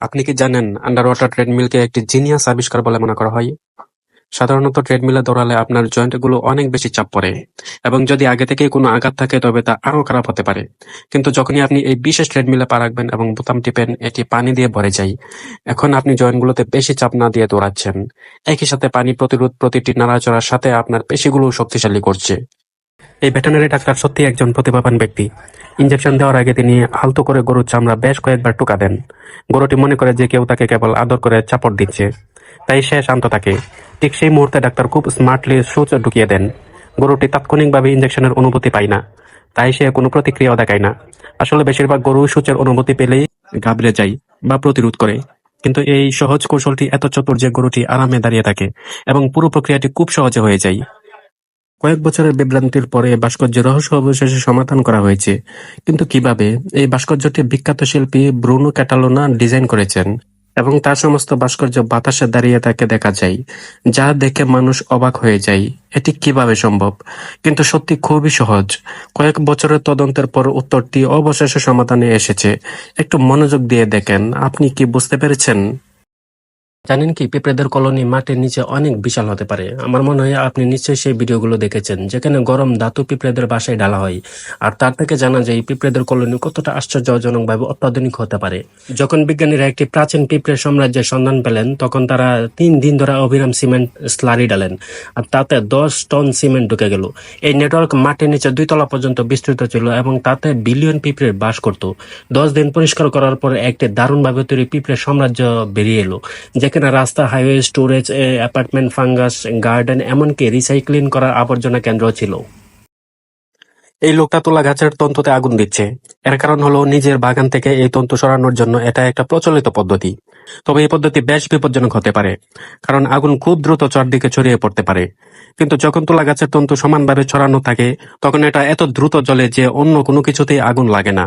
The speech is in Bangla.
আপনি কি জানেন আন্ডার ওয়াটার ট্রেডমিলকে একটি জিনিয়াস আবিষ্কার বলে মনে করা হয়? সাধারণত ট্রেডমিলে দৌড়ালে আপনার জয়েন্টগুলো অনেক বেশি চাপ পড়ে এবং যদি আগে থেকেই কোনো আঘাত থাকে, তবে তা আরও খারাপ হতে পারে। কিন্তু যখনই আপনি এই বিশেষ ট্রেডমিলে পা রাখবেন এবং বোতাম টিপেন, এটি পানি দিয়ে ভরে যায়। এখন আপনি জয়েন্টগুলোতে বেশি চাপ না দিয়ে দৌড়াচ্ছেন। একই সাথে পানি প্রতিরোধ প্রতিটি নাড়াচড়ার সাথে আপনার পেশিগুলো শক্তিশালী করছে। এই ভেটেনারি ডাক্তার সত্যি একজন প্রতিভাবান ব্যক্তি। ইঞ্জেকশন দেওয়ার আগে তিনি আলতো করে গরুর চামড়া বেশ কয়েকবার টুকা দেন। গরুটি মনে করে যে কেউ তাকে কেবল আদর করে চাপড় দিচ্ছে। তাই সে শান্ত থাকে। ঠিক সেই মুহূর্তে ডাক্তার খুব স্মার্টলি সুচ ঢুকিয়ে দেন। গরুটি তাৎক্ষণিকভাবে ইঞ্জেকশনের অনুভূতি পায় না। তাই সে কোনো প্রতিক্রিয়াও দেখায় না। আসলে বেশিরভাগ গরু সূচের অনুভূতি পেলেই ঘাবড়ে যায় বা প্রতিরোধ করে। কিন্তু এই সহজ কৌশলটি এত চতুর যে গরুটি আরামে দাঁড়িয়ে থাকে এবং পুরো প্রক্রিয়াটি খুব সহজে হয়ে যায়। কয়েক বছরের বিভ্রান্তির পরে ভাস্কর্যের রহস্য অবশেষে সমাধান করা হয়েছে। কিন্তু কীভাবে? এই ভাস্কর্যটি বিখ্যাত শিল্পী ব্রুনো ক্যাটালোনা ডিজাইন করেছেন এবং তার সমস্ত ভাস্কর্য বাতাসে দাঁড়িয়ে তাকে দেখা যায়, যা দেখে মানুষ অবাক হয়ে যায়, এটি কীভাবে সম্ভব? কিন্তু সত্যি খুবই সহজ। কয়েক বছরের তদন্তের পর উত্তরটি অবশেষে সমাধানে এসেছে। একটু মনোযোগ দিয়ে দেখেন, আপনি কি বুঝতে পেরেছেন? জানেন কি, পিঁপড়েদের কলোনি মাটির নিচে অনেক বিশাল হতে পারে। আমার মনে হয় আপনি নিশ্চয়ই সেই ভিডিওগুলো দেখেছেন, যেখানে গরম ধাতু পিঁপড়েদের বাসায় ডালা হয়। আর তার থেকে জানা যায় পিঁপড়েদের কলোনি কতটা আশ্চর্যজনকভাবে অত্যাধুনিক হতে পারে। যখন বিজ্ঞানীরা একটি প্রাচীন পিঁপড়ে সাম্রাজ্যের সন্ধান পেলেন, তখন তারা তিন দিন ধরে অবিরাম সিমেন্ট স্লারি ডালেন আর তাতে দশ টন সিমেন্ট ঢুকে গেল। এই নেটওয়ার্ক মাটির নিচে দুই তলা পর্যন্ত বিস্তৃত ছিল এবং তাতে বিলিয়ন পিঁপড়ে বাস করত। দশ দিন পরিষ্কার করার পর একটি দারুণভাবে তৈরি পিঁপড়ে সাম্রাজ্য বেরিয়ে এলো যেখানে রাস্তা highway storage apartment fungus garden এমনকি রিসাইক্লিং করার আবর্জনা কেন্দ্র ছিল। এই লোকটা তোলা গাছের তন্তুতে আগুন দিচ্ছে। এর কারণ হলো নিজের বাগান থেকে এই তন্তু সরানোর জন্য এটা একটা প্রচলিত পদ্ধতি। তবে এই পদ্ধতি বেশ বিপজ্জনক হতে পারে, কারণ আগুন খুব দ্রুত চারদিকে ছড়িয়ে পড়তে পারে। কিন্তু যখন তোলা গাছের তন্তু সমানভাবে ছড়ানো থাকে, তখন এটা এত দ্রুত জ্বলে যে অন্য কোনো কিছুতেই আগুন লাগে না।